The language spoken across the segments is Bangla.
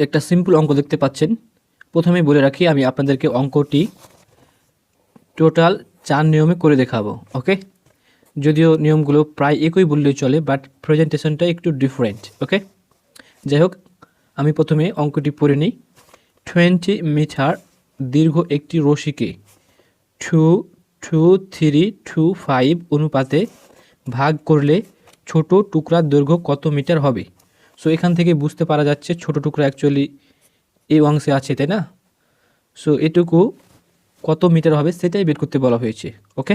একটা সিম্পল অঙ্ক দেখতে পাচ্ছেন। প্রথমে বলে রাখি, আমি আপনাদেরকে অঙ্কটি টোটাল চার নিয়মে করে দেখাবো ওকে যদিও নিয়মগুলো প্রায় একই বললেই চলে বাট প্রেজেন্টেশনটা একটু ডিফারেন্ট ওকে যাই হোক, আমি প্রথমে অঙ্কটি পড়ে নিই। টোয়েন্টি মিটার দীর্ঘ একটি রশিকে two to three to five অনুপাতে ভাগ করলে ছোট টুকরার দৈর্ঘ্য কত মিটার হবে? সো এখান থেকে বুঝতে পারা যাচ্ছে ছোট টুকরা অ্যাকচুয়ালি এই অংশে আছে, তাই না? সো এটুকু কত মিটার হবে সেটাই বের করতে বলা হয়েছে ওকে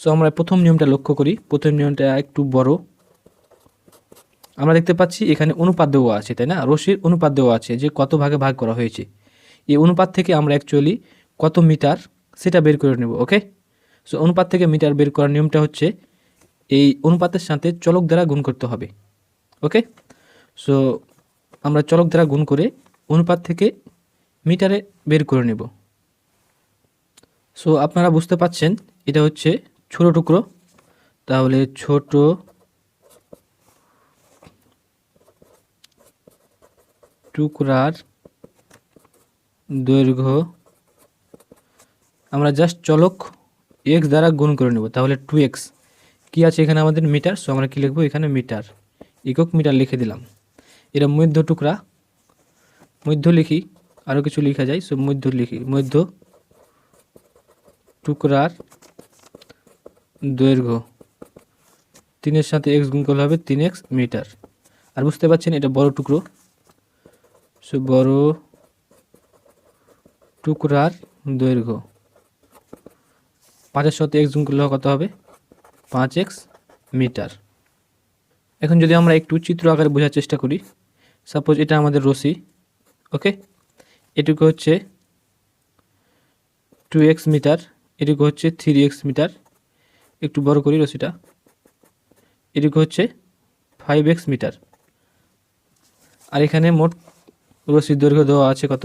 সো আমরা প্রথম নিয়মটা লক্ষ্য করি। প্রথম নিয়মটা একটু বড়। আমরা দেখতে পাচ্ছি এখানে অনুপাত দেওয়া আছে, তাই না? রশির অনুপাত দেওয়া আছে যে কত ভাগে ভাগ করা হয়েছে। এই অনুপাত থেকে আমরা অ্যাকচুয়ালি কত মিটার সেটা বের করে নেব ওকে সো অনুপাত থেকে মিটার বের করার নিয়মটা হচ্ছে এই অনুপাতের সাথে চলক দ্বারা গুণ করতে হবে ওকে সো আমরা চলক দ্বারা গুণ করে অনুপাত থেকে মিটারে বের করে নেব। সো আপনারা বুঝতে পাচ্ছেন, এটা হচ্ছে ছোট টুকরো। তাহলে ছোট টুকরার দৈর্ঘ্য, আমরা জাস্ট চলক এক্স দ্বারা গুণ করে নেব। তাহলে টু এক্স কী আছে এখানে আমাদের মিটার? সো আমরা কী লিখব? এখানে মিটার। একক মিটার লিখে দিলাম। এটা মধ্য টুকরা, মধ্য লিখি আরও কিছু লেখা যায়, সো মধ্য লিখি, মধ্য টুকরার দৈর্ঘ্য। তিনের সাথে এক্স গুণ করলে হবে তিন এক্স মিটার। আর বুঝতে পারছেন, এটা বড় টুকরো। সো বড় টুকরার দৈর্ঘ্য। পাঁচের সাথে এক্স গুণ করলে কত হবে? পাঁচ এক্স মিটার। এখন যদি আমরা একটু চিত্র আকারে বোঝার চেষ্টা করি সাপোজ এটা আমাদের রশি ওকে এটুকু হচ্ছে টু এক্স মিটার, এটুকু হচ্ছে থ্রি এক্স মিটার। একটু বড় করি রশিটা এটুকু হচ্ছে ফাইভ এক্স মিটার। আর এখানে মোট রশির দৈর্ঘ্য দেওয়া আছে কত?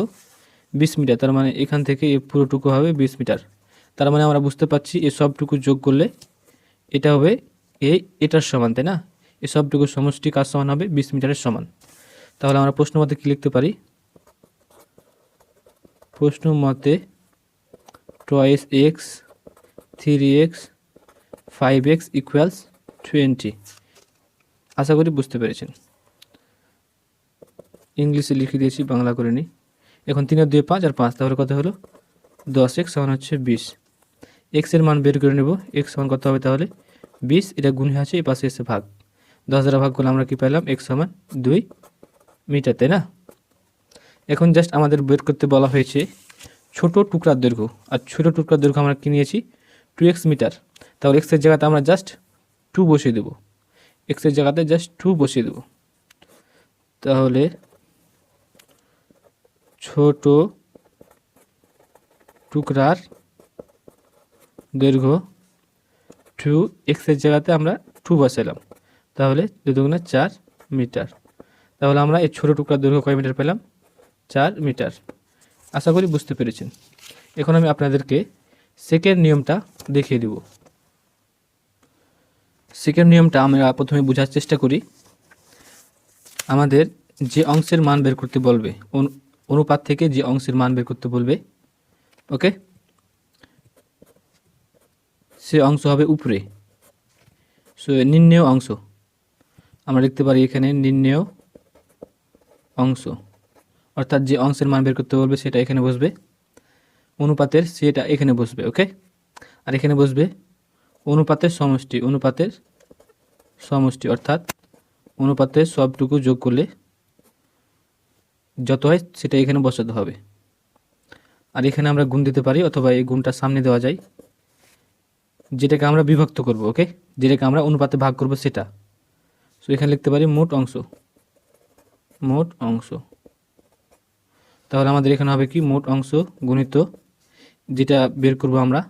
বিশ মিটার, তার মানে এখান থেকে এই পুরোটুকু হবে বিশ মিটার। তার মানে আমরা বুঝতে পারছি এই সবটুকু যোগ করলে এটা হবে এই এটার সমান, তাই না? এই সবটুকু সমষ্টি কার সমান হবে? বিশ মিটারের সমান। তাহলে আমরা প্রশ্ন মতে কী লিখতে পারি? প্রশ্ন মতে toys x three x five x equals twenty আশা করি বুঝতে পেরেছেন। ইংলিশে লিখে দিয়েছি, বাংলা করে নিই। এখন তিনের দুই পাঁচ আর পাঁচ, তাহলে কত হলো? দশ এক্স সমান হচ্ছে বিশ। এক্সের মান বের করে নেব। এক্স সমান কত হবে তাহলে? বিশ, এটা গুণে আছে, এই পাশে এসে ভাগ। দশ দ্বারা ভাগ করলে আমরা কী পেলাম? এক্স সমান দুই। মিটার না? এখন জাস্ট আমাদের বের করতে বলা হয়েছে ছোট টুকরার দৈর্ঘ্য। আর ছোট টুকরার দৈর্ঘ্য আমরা কী নিয়েছি? Two x meter. তাহলে এক্সের জায়গাতে আমরা জাস্ট টু বসিয়ে দেবো। এক্সের জায়গাতে জাস্ট টু বসিয়ে দেবো। তাহলে ছোট টুকরার দৈর্ঘ্য টু এক্সের জায়গাতে আমরা টু বসালাম তাহলে দুগুণে চার মিটার। তাহলে আমরা এই ছোটো টুকরার দৈর্ঘ্য কয় মিটার পেলাম? চার মিটার। আশা করি বুঝতে পেরেছেন। এখন আমি আপনাদেরকে সেকেন্ড নিয়মটা দেখিয়ে দিব। সেকেন্ড নিয়মটা আমরা প্রথমে বোঝার চেষ্টা করি। আমাদের যে অংশের মান বের করতে বলবে, অনু- অনুপাত থেকে যে অংশের মান বের করতে বলবে, ওকে? সে অংশ হবে উপরে। সো, নির্ণেয় অংশ। আমরা লিখতে পারি এখানে নির্ণেয় অংশ। অর্থাৎ যে অংশের মান বের করতে বলবে সেটা এখানে বসবে। অনুপাতের সেটা এখানে বসবে, ওকে? আর এখানে বসবে অনুপাতের সমষ্টি অনুপাতের সমষ্টি। অর্থাৎ অনুপাতের সবটুকু যোগ করলে যত হয় সেটা এখানে বসাতে হবে। আর এখানে আমরা গুণ দিতে পারি অথবা এই গুণটা সামনে দেওয়া যায়। যেটাকে আমরা বিভক্ত করব, ওকে? যেটাকে আমরা অনুপাতে ভাগ করব সেটা। সো এখানে লিখতে পারি মোট অংশ। মোট অংশ। তাহলে আমাদের এখানে হবে কি? মোট অংশ গুণিত যেটা বের করব আমরা,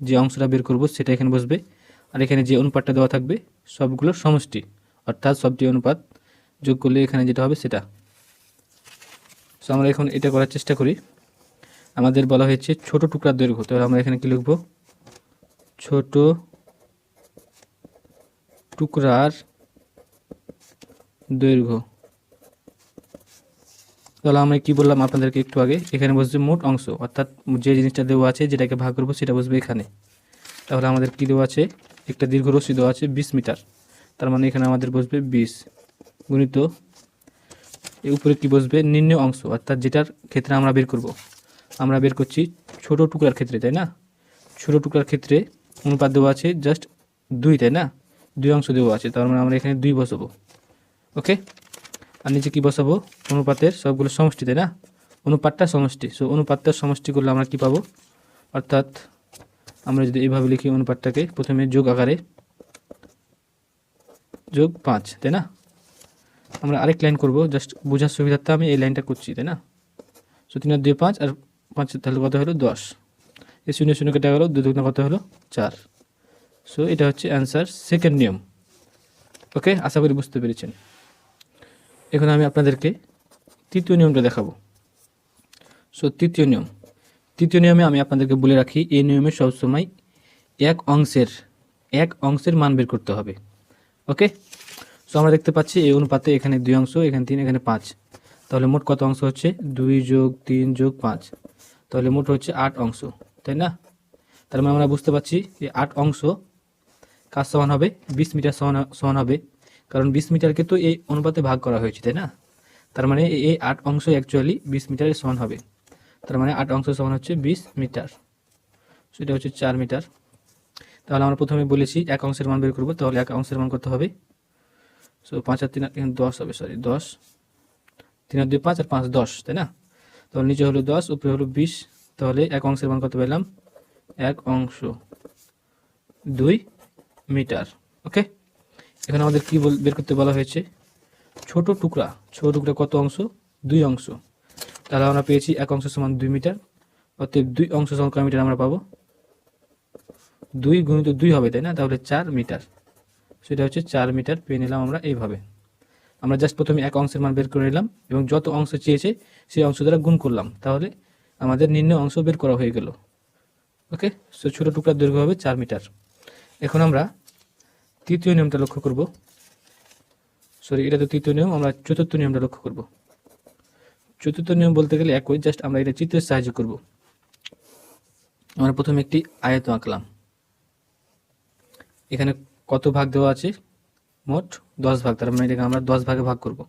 যে অংশটা বের করব সেটা এখানে বসবে। আর এখানে যে অনুপাতটা দেওয়া থাকবে, সবগুলোর সমষ্টি, অর্থাৎ সবটি অনুপাত যোগ করলে এখানে যেটা হবে সেটা। সো আমরা এখন এটা করার চেষ্টা করি। আমাদের বলা হয়েছে ছোট টুকরার দৈর্ঘ্য। তাহলে আমরা এখানে কি লিখব? ছোট টুকরার দৈর্ঘ্য। তাহলে আমরা কি বললাম আপনাদেরকে একটু আগে? এখানে বসবে মোট অংশ। অর্থাৎ যে জিনিসটা দেওয়া আছে, যেটাকে ভাগ করব, সেটা বসবে এখানে। তাহলে আমাদের কী দেওয়া আছে? একটা দীর্ঘ রশ্মি দেওয়া আছে, বিশ মিটার। তার মানে এখানে আমাদের বসবে বিশ। গুণিত, এর উপরে কি বসবে? নিম্ন অংশ। অর্থাৎ যেটার ক্ষেত্রে আমরা বের করব। আমরা বের করছি ছোট টুকরার ক্ষেত্রে, তাই না? ছোট টুকরার ক্ষেত্রে অনুপাত দেওয়া আছে জাস্ট দুই, তাই না? দুই অংশ দেওয়া আছে। তার মানে আমরা এখানে দুই বসাবো। ওকে আর নিচে কী বসাবো? অনুপাতের সবগুলো সমষ্টি, তাই না? অনুপাতটা সমষ্টি। সো অনুপাতটা সমষ্টি করলে আমরা কি পাবো? অর্থাৎ আমরা যদি এইভাবে লিখি অনুপাতটাকে, প্রথমে যোগ আকারে যোগ পাঁচ, তাই না? আমরা আরেক লাইন করব জাস্ট বোঝার সুবিধার্থে আমি এই লাইনটা করছি, তাই না? সো তিন আর দুই পাঁচ, আর পাঁচ তাহলে কত হলো? দশ। এই শূন্য শূন্য কেটে গেলো, দুই দুগুণে কত হলো? চার। সো এটা হচ্ছে অ্যান্সার সেকেন্ড নিয়ম। ওকে আশা করি বুঝতে পেরেছেন। এখন আমি আপনাদেরকে তৃতীয় নিয়মটা দেখাবো। সো তৃতীয় নিয়ম। তৃতীয় নিয়মে আমি আপনাদেরকে বলে রাখি, এই নিয়মে সবসময় এক অংশের এক অংশের মান বের করতে হবে। ওকে সো আমরা দেখতে পাচ্ছি এই অনুপাতে এখানে দুই অংশ, এখানে তিন, এখানে পাঁচ। তাহলে মোট কত অংশ হচ্ছে? দুই যোগ তিন যোগ পাঁচ। তাহলে মোট হচ্ছে আট অংশ, তাই না? তার মানে আমরা বুঝতে পারছি যে আট অংশ কাজ সমান হবে? বিশ মিটার সমান সমান হবে। কারণ বিশ মিটারকে তো এই অনুপাতে ভাগ করা হয়েছে, তাই না? তার মানে এই- আট অংশ অ্যাকচুয়ালি বিশ মিটারের সমান হবে। তার মানে আট অংশ সমান হচ্ছে বিশ মিটার। সেটা হচ্ছে চার মিটার। তাহলে আমরা প্রথমে বলেছি এক অংশের মান বের করব, তাহলে এক অংশের মান কত হবে? সো পাঁচ আর তিন দশ হবে সরি দশ। তিন আর দুই পাঁচ আর পাঁচ দশ, তাই না? তাহলে নিচে হলো দশ, উপরে হলো বিশ। তাহলে এক অংশের মান কত পেলাম? এক অংশ। দুই মিটার ওকে এখানে আমাদের কি বের করতে বলা হয়েছে? ছোট টুকরা। ছোট টুকরা কত অংশ? দুই অংশ। তাহলে আমরা পেয়েছি এক অংশ সমান দুই মিটার। অতএব দুই অংশ সমান কয় মিটার আমরা পাবো? দুই গুণিত দুই হবে, তাই না? তাহলে চার মিটার। সেটা হচ্ছে চার মিটার পেয়ে নিলাম আমরা এইভাবে। আমরা জাস্ট প্রথমে এক অংশের মান বের করে নিলাম এবং যত অংশ চেয়েছে সেই অংশ দ্বারা গুণ করলাম। তাহলে আমাদের নিম্ন অংশ বের করা হয়ে গেল। ওকে? সো ছোটো টুকরার দৈর্ঘ্য হবে চার মিটার। এখন আমরা তৃতীয় নিয়মটা লক্ষ্য করব। সরি এটা তো তৃতীয় নিয়ম, আমরা চতুর্থ নিয়মটা লক্ষ্য করব। চতুর্থ নিয়ম বলতে গেলে একই জাস্ট আমরা এটা চিত্রের সাহায্য করব। আমরা প্রথমে একটি আয়ত আঁকলাম। এখানে কত ভাগ দেওয়া আছে? মোট দশ ভাগ, তার মানে এটাকে আমরা দশ ভাগে ভাগ করব।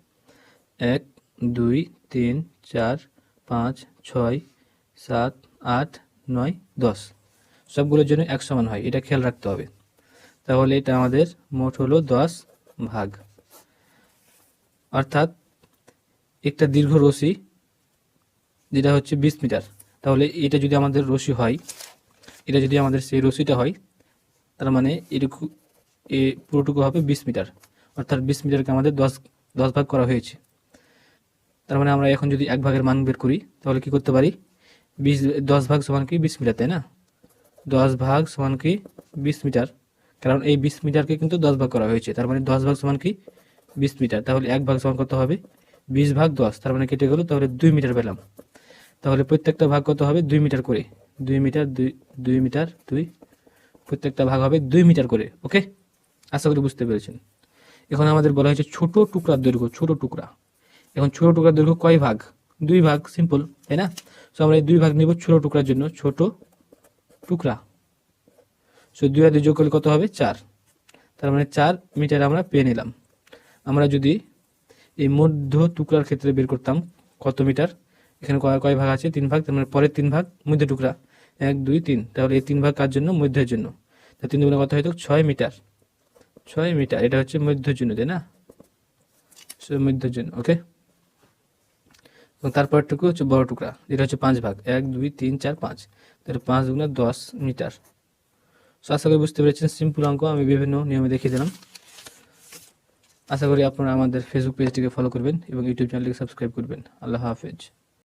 এক, দুই, তিন, চার, পাঁচ, ছয়, সাত, আট, নয়, দশ। সবগুলোর জন্য এক সমান হয়, এটা খেয়াল রাখতে হবে। তাহলে এটা আমাদের মোট হলো দশ ভাগ। অর্থাৎ একটা দীর্ঘ রশি, যেটা হচ্ছে বিশ মিটার। তাহলে এটা যদি আমাদের রশি হয়, এটা যদি আমাদের সেই রশিটা হয়, তার মানে এটুকু এ পুরোটুকু হবে বিশ মিটার। অর্থাৎ বিশ মিটারকে আমাদের দশ দশ ভাগ করা হয়েছে। তার মানে আমরা এখন যদি এক ভাগের মান বের করি, তাহলে কি করতে পারি? বিশ, দশ ভাগ সমান কি বিশ মিটার, তাই না? দশ ভাগ সমান কি বিশ মিটার। কারণ এই বিশ মিটারকে কিন্তু দশ ভাগ করা হয়েছে। তার মানে দশ ভাগ সমান কি? বিশ মিটার। তাহলে এক ভাগ সমান কত হবে? বিশ ভাগ দশ। তার মানে কেটে গেল, তাহলে দুই মিটার পেলাম। তাহলে প্রত্যেকটা ভাগ কত হবে? দুই মিটার করে। দুই মিটার, দুই দুই মিটার, দুই। প্রত্যেকটা ভাগ হবে দুই মিটার করে। ওকে? আশা করি বুঝতে পেরেছেন। এখন আমাদের বলা হয়েছে ছোট টুকরার দৈর্ঘ্য, ছোট টুকরা। এখন ছোট টুকরার দৈর্ঘ্য কয় ভাগ? দুই ভাগ, সিম্পল, তাই না? সো আমরা এই দুই ভাগ নিব ছোট টুকরার জন্য। ছোট টুকরা। সো দুই দুই যোগ করলে কত হবে? চার। তার মানে চার মিটার আমরা পেয়ে নিলাম। আমরা যদি এই মধ্য টুকরার ক্ষেত্রে বের করতাম, কত মিটার? এখানে কয় ভাগ আছে? তিন ভাগ, তার মানে পরের তিন ভাগ মধ্য টুকরা। এক, দুই, তিন। তাহলে এই তিন ভাগ কার জন্য? মধ্যের জন্য। তা তিন দুগুণে কত হয়তো ছয় মিটার। ছয় মিটার। এটা হচ্ছে মধ্যের জন্য তাই না? মধ্যের জন্য ওকে? এবং তারপরটুকু হচ্ছে বড় টুকরা। যেটা হচ্ছে পাঁচ ভাগ। এক, দুই, তিন, চার, পাঁচ। তাহলে পাঁচ দুগুণে দশ মিটার। সো আশা করি বুঝতে পেরেছেন সিম্পল অঙ্ক, আমি বিভিন্ন নিয়মে দেখিয়ে দিলাম। আশা করি আপনারা আমাদের ফেসবুক পেজটিকে ফলো করবেন এবং ইউটিউব চ্যানেলটিকে সাবস্ক্রাইব করবেন। আল্লাহ হাফেজ।